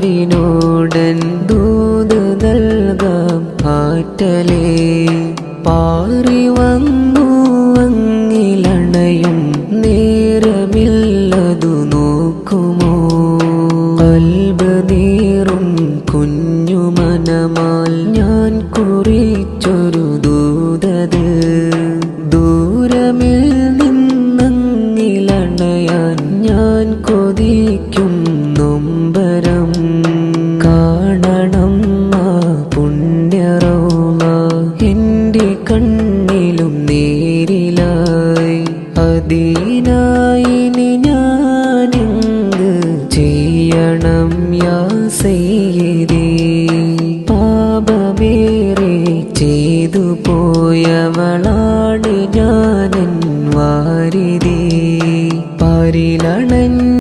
കർത്താവിനോടൻ ദൂത് നൽകാം ആറ്റലേ പാറി വന്നു അങ്ങിലണയും നേരമില്ലതു നോക്കുമോ? അൽബനീറും കുഞ്ഞു മനമാൽ ഞാൻ കുറിച്ചൊരു ദൂതത്. ദൂരമിൽ നിന്നങ്ങിലണയാൻ ഞാൻ കൊതിക്കും കൊമ്പരം കാണണം പുണ്യറോമ. എന്റെ കണ്ണിലും നേരിലായി അതിനായിനി ഞാനെന്ത് ചെയ്യണം യാ ചെയ്യേ പാപമേറെ ചെയ്തു പോയവളാണ് ഞാനൻ വാരിതേ. പരിലണ